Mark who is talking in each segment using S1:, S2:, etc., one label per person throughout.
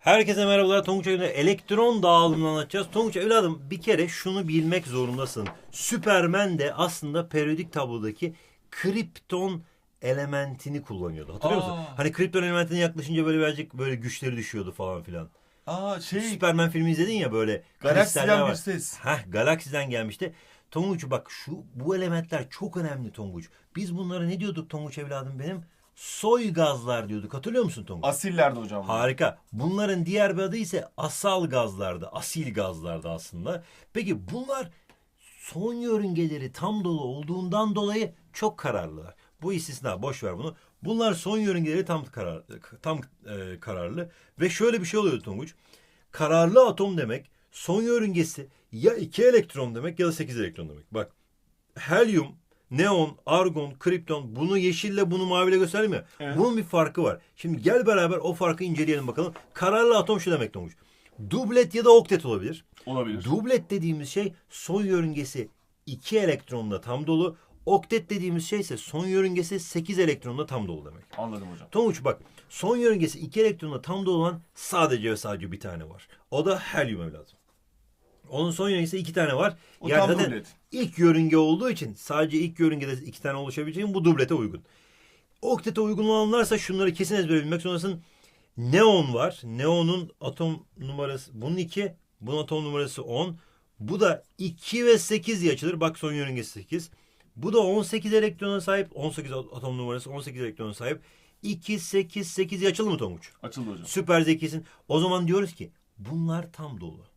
S1: Herkese merhabalar. Tonguç Evli'de elektron dağılımını anlatacağız. Tonguç evladım bir kere şunu bilmek zorundasın. Süpermen de aslında periyodik tablodaki kripton elementini kullanıyordu. Hatırlıyor musun?
S2: Aa.
S1: Hani kripton elementine yaklaşınca böyle birazcık böyle güçleri düşüyordu falan filan.
S2: Aa şey
S1: Süpermen filmi izledin ya böyle.
S2: Galaksiden bir ses.
S1: Heh, galaksiden gelmişti. Tonguç bak şu bu elementler çok önemli Tonguç. Biz bunlara ne diyorduk Tonguç evladım benim? Soy gazlar diyorduk. Hatırlıyor musun Tonguç?
S2: Asillerdi hocam.
S1: Harika. Bunların diğer bir adı ise asal gazlardı. Asil gazlardı aslında. Peki bunlar son yörüngeleri tam dolu olduğundan dolayı çok kararlılar. Bu istisna boş ver bunu. Bunlar son yörüngeleri tam karar tam e, kararlı ve şöyle bir şey oluyor Tonguç. Kararlı atom demek son yörüngesi ya iki elektron demek ya da sekiz elektron demek. Bak helyum, neon, argon, kripton bunu yeşille bunu maviyle gösterdim ya.
S2: Evet.
S1: Bunun bir farkı var. Şimdi gel beraber o farkı inceleyelim bakalım. Kararlı atom şu demek Tonguç. Dublet ya da oktet olabilir.
S2: Olabilir.
S1: Dublet dediğimiz şey son yörüngesi 2 elektronla tam dolu. Oktet dediğimiz şey ise son yörüngesi 8 elektronla tam dolu demek.
S2: Anladım hocam.
S1: Tonguç bak son yörüngesi 2 elektronla tam dolu olan sadece ve sadece bir tane var. O da helyum evladım. Onun son yörüngesi iki tane var.
S2: O
S1: yani
S2: tam
S1: zaten
S2: dublet.
S1: ilk yörünge olduğu için sadece ilk yörüngede iki tane oluşabileceği için bu dublete uygun. Oktete uygun olanlarsa şunları kesin ezbere bilmek zorundasın. Neon var. Neon'un atom numarası bunun 2. Bunun atom numarası 10. Bu da 2 ve 8 diye açılır. Bak son yörüngesi 8. Bu da 18 elektrona sahip. 18 atom numarası 18 elektrona sahip. 2, 8, 8 diye açılır mı Tonguç?
S2: Açıldı hocam.
S1: Süper zekisin. O zaman diyoruz ki bunlar tam dolu.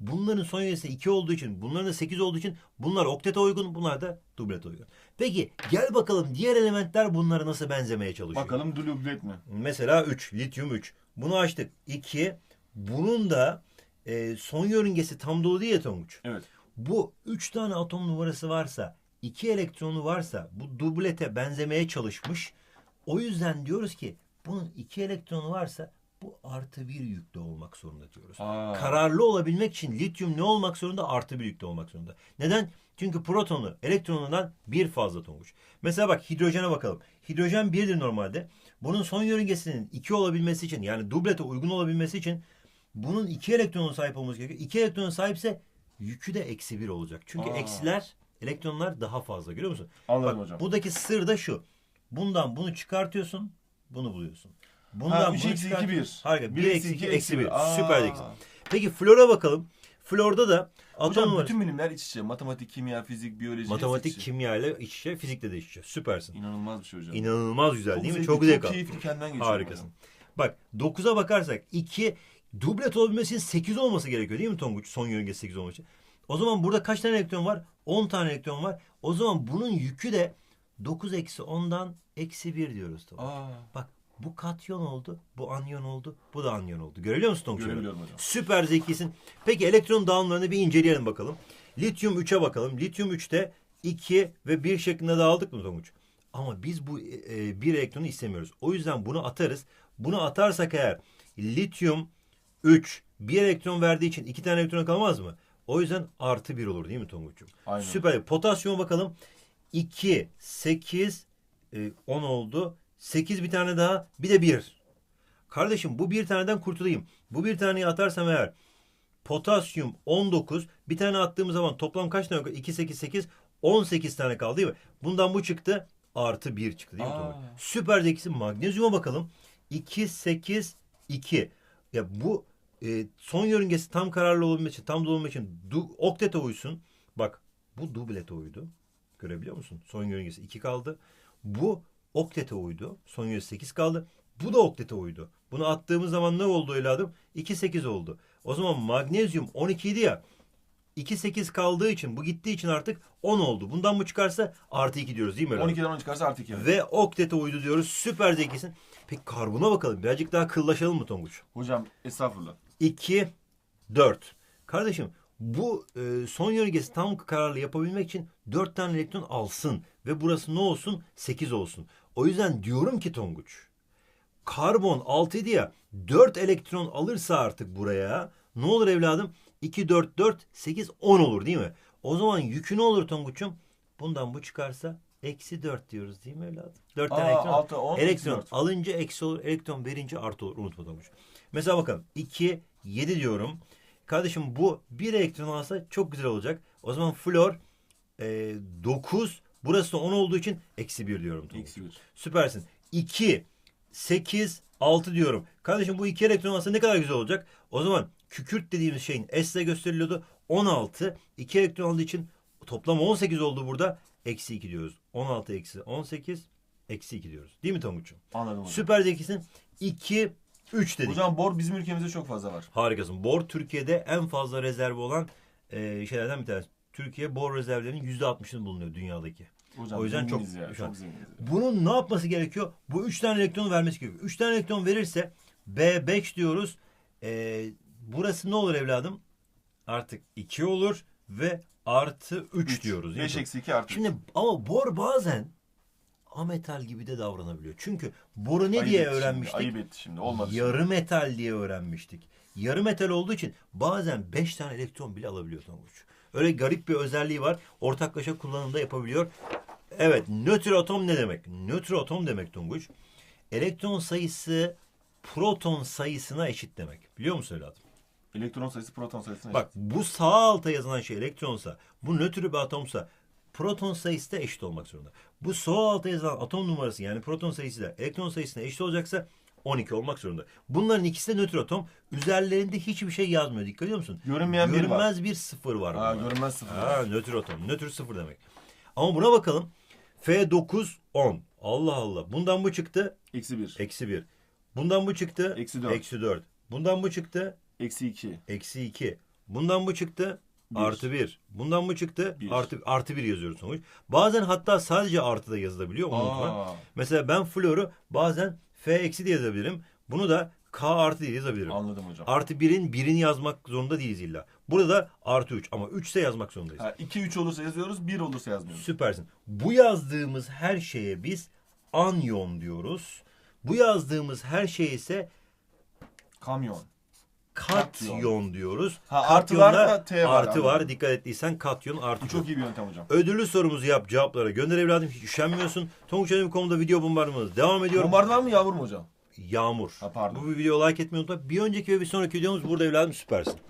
S1: Bunların son yörüngesi 2 olduğu için, bunların da 8 olduğu için bunlar oktete uygun, bunlar da dublete uygun. Peki gel bakalım diğer elementler bunlara nasıl benzemeye çalışıyor?
S2: Bakalım dublet mi?
S1: Mesela 3, lityum 3. Bunu açtık. 2. Bunun da e, son yörüngesi tam dolu değil ya Tonguç.
S2: Evet.
S1: Bu 3 tane atom numarası varsa, 2 elektronu varsa bu dublete benzemeye çalışmış. O yüzden diyoruz ki bunun 2 elektronu varsa bu artı bir yüklü olmak zorunda diyoruz.
S2: Aa.
S1: Kararlı olabilmek için lityum ne olmak zorunda? Artı bir yüklü olmak zorunda. Neden? Çünkü protonu elektronundan bir fazla tonguç. Mesela bak hidrojene bakalım. Hidrojen birdir normalde. Bunun son yörüngesinin iki olabilmesi için yani dublete uygun olabilmesi için bunun iki elektronun sahip olması gerekiyor. İki elektronun sahipse yükü de eksi bir olacak. Çünkü
S2: Aa.
S1: eksiler elektronlar daha fazla görüyor musun?
S2: Anladım
S1: Bak,
S2: hocam.
S1: Buradaki sır da şu. Bundan bunu çıkartıyorsun. Bunu buluyorsun. Bundan
S2: Ha, üç
S1: bunu
S2: eksi iki,
S1: çıkartıyorsun.
S2: bir.
S1: Harika.
S2: Bir
S1: 1
S2: eksi
S1: eksi
S2: iki,
S1: 2 eksi
S2: eksi
S1: 1.
S2: bir. Aa.
S1: Süper zekisin. Peki flora bakalım. Florda da atom
S2: Hocam bütün bilimler iç içe. Matematik, kimya, fizik, biyoloji.
S1: matematik,
S2: iç
S1: kimya ile iç içe, fizikle de iç içe. Süpersin.
S2: İnanılmaz bir şey hocam.
S1: İnanılmaz güzel değil mi?
S2: zevkli,
S1: Çok zevk
S2: Çok keyifli kendinden geçiyor.
S1: Harikasın.
S2: hocam.
S1: Bak 9'a bakarsak 2 dublet olabilmesi için 8 olması gerekiyor değil mi Tonguç? Son yörünge 8 olması için. O zaman burada kaç tane elektron var? 10 tane elektron var. O zaman bunun yükü de 9 eksi 10'dan eksi 1 diyoruz. Tonguç. Bak bu katyon oldu, bu anyon oldu, bu da anyon oldu. Görebiliyor musun Tonguç?
S2: Görebiliyorum hocam.
S1: Süper zekisin. Peki elektron dağılımlarını bir inceleyelim bakalım. Lityum 3'e bakalım. Lityum 3'te 2 ve 1 şeklinde dağıldık mı Tonguç? Ama biz bu e, bir elektronu istemiyoruz. O yüzden bunu atarız. Bunu atarsak eğer lityum 3 bir elektron verdiği için iki tane elektron kalmaz mı? O yüzden artı 1 olur değil mi Tonguç'um?
S2: Aynen.
S1: Süper. Potasyuma bakalım. 2, 8, e, 10 oldu. 8 bir tane daha. Bir de 1. Kardeşim bu bir taneden kurtulayım. Bu bir taneyi atarsam eğer potasyum 19 bir tane attığımız zaman toplam kaç tane? 2, 8, 8 18 tane kaldı değil mi? Bundan bu çıktı. Artı 1 çıktı değil mi?
S2: Aa.
S1: Tonguç? Süper zekisi magnezyuma bakalım. 2, 8, 2. Ya bu e, son yörüngesi tam kararlı olabilmek için, tam dolu için du, oktete uysun. Bak bu dublete uydu. Görebiliyor musun? Son yörüngesi 2 kaldı. Bu oktete uydu. Son yörüngesi 8 kaldı. Bu da oktete uydu. Bunu attığımız zaman ne oldu evladım? 2, 8 oldu. O zaman magnezyum 12 idi ya. 2, 8 kaldığı için bu gittiği için artık 10 oldu. Bundan bu çıkarsa artı 2 diyoruz değil mi? evladım?
S2: 12'den 10 çıkarsa artı 2.
S1: Ve oktete uydu diyoruz. Süper zekisin. Peki karbona bakalım. Birazcık daha kıllaşalım mı Tonguç?
S2: Hocam estağfurullah.
S1: 2, 4. Kardeşim bu e, son yörüngesi tam kararlı yapabilmek için 4 tane elektron alsın. Ve burası ne olsun? 8 olsun. O yüzden diyorum ki Tonguç. Karbon 6 idi ya 4 elektron alırsa artık buraya ne olur evladım? 2, 4, 4, 8, 10 olur değil mi? O zaman yükü ne olur Tonguç'um? Bundan bu çıkarsa eksi 4 diyoruz değil mi evladım? 4 tane
S2: Aa,
S1: elektron.
S2: altı, on, eksi
S1: elektron
S2: dört.
S1: alınca eksi olur, elektron verince artı olur. Unutma Tonguç. Mesela bakın 2, 7 diyorum. Kardeşim bu bir elektron alsa çok güzel olacak. O zaman flor e, 9 burası da 10 olduğu için eksi 1 diyorum.
S2: Eksi bir.
S1: Süpersin. 2, 8, 6 diyorum. Kardeşim bu iki elektron alsa ne kadar güzel olacak. O zaman kükürt dediğimiz şeyin S ile gösteriliyordu. 16. 2 elektron aldığı için toplam 18 oldu burada. Eksi 2 diyoruz. 16 eksi 18 eksi 2 diyoruz. Değil mi Tonguç'um?
S2: Anladım.
S1: Süper zekisin. 2, 3 dedik.
S2: Hocam bor bizim ülkemizde çok fazla var.
S1: Harikasın. Bor Türkiye'de en fazla rezervi olan e, şeylerden bir tanesi. Türkiye bor rezervlerinin %60'ını bulunuyor dünyadaki.
S2: Hocam
S1: O yüzden çok-
S2: zenginiz ya. Çok zenginiz.
S1: Bunun ne yapması gerekiyor? Bu üç tane elektronu vermesi gerekiyor. Üç tane elektron verirse B5 diyoruz. Ee, burası ne olur evladım? Artık 2 olur ve artı 3 diyoruz. değil
S2: 5
S1: mi?
S2: eksi 2 artı.
S1: Şimdi ama bor bazen ametal gibi de davranabiliyor. Çünkü boru ne
S2: Ayıp
S1: diye
S2: etti şimdi,
S1: öğrenmiştik?
S2: Ayıp etti şimdi. Olmadı.
S1: Yarı metal diye öğrenmiştik. Yarı metal olduğu için bazen 5 tane elektron bile alabiliyor Tonguç. Öyle garip bir özelliği var. Ortaklaşa kullanımda yapabiliyor. Evet, nötr atom ne demek? Nötr atom demek Tonguç. Elektron sayısı proton sayısına eşit demek. Biliyor musun evladım?
S2: Elektron sayısı proton sayısına
S1: Bak bu sağ alta yazılan şey elektronsa, bu nötr bir atomsa proton sayısı da eşit olmak zorunda. Bu sol alta yazılan atom numarası yani proton sayısı da elektron sayısına eşit olacaksa 12 olmak zorunda. Bunların ikisi de nötr atom. Üzerlerinde hiçbir şey yazmıyor. Dikkat ediyor musun?
S2: Görünmeyen bir var.
S1: Görünmez bir sıfır var.
S2: Ha,
S1: bunlarda.
S2: görünmez sıfır.
S1: Ha, nötr atom. Nötr sıfır demek. Ama buna bakalım. F9 10. Allah Allah. Bundan bu çıktı.
S2: Eksi 1.
S1: Eksi 1. Bundan bu çıktı.
S2: Eksi dört.
S1: Eksi 4. Bundan bu çıktı.
S2: Eksi 2.
S1: Eksi 2. Bundan bu çıktı.
S2: Bir.
S1: Artı 1. Bundan bu çıktı.
S2: Bir.
S1: Artı, artı 1 yazıyoruz sonuç. Bazen hatta sadece artı da yazılabiliyor. Unutma.
S2: Aa,
S1: Mesela ben floru bazen F eksi diye yazabilirim. Bunu da K artı diye yazabilirim.
S2: anladım hocam.
S1: Artı 1'in birini yazmak zorunda değiliz illa. Burada da artı 3 ama 3 ise yazmak zorundayız.
S2: Ha, 2 3 olursa yazıyoruz, 1 olursa yazmıyoruz.
S1: Süpersin. Bu yazdığımız her şeye biz anyon diyoruz. Bu yazdığımız her şeye ise
S2: Kamyon.
S1: Katyon diyoruz.
S2: Ha, artı var T var,
S1: Artı var. Dikkat ettiysen katyon artı.
S2: Bu çok iyi bir yöntem hocam.
S1: Ödüllü sorumuzu yap cevaplara gönder evladım. Hiç üşenmiyorsun. Tonguç.com'da video bombardımanımız devam ediyor.
S2: Bombardıman mı yağmur mu hocam?
S1: Yağmur.
S2: Ha, pardon.
S1: Bu videoyu like etmeyi unutma. Bir önceki ve bir sonraki videomuz burada evladım süpersin.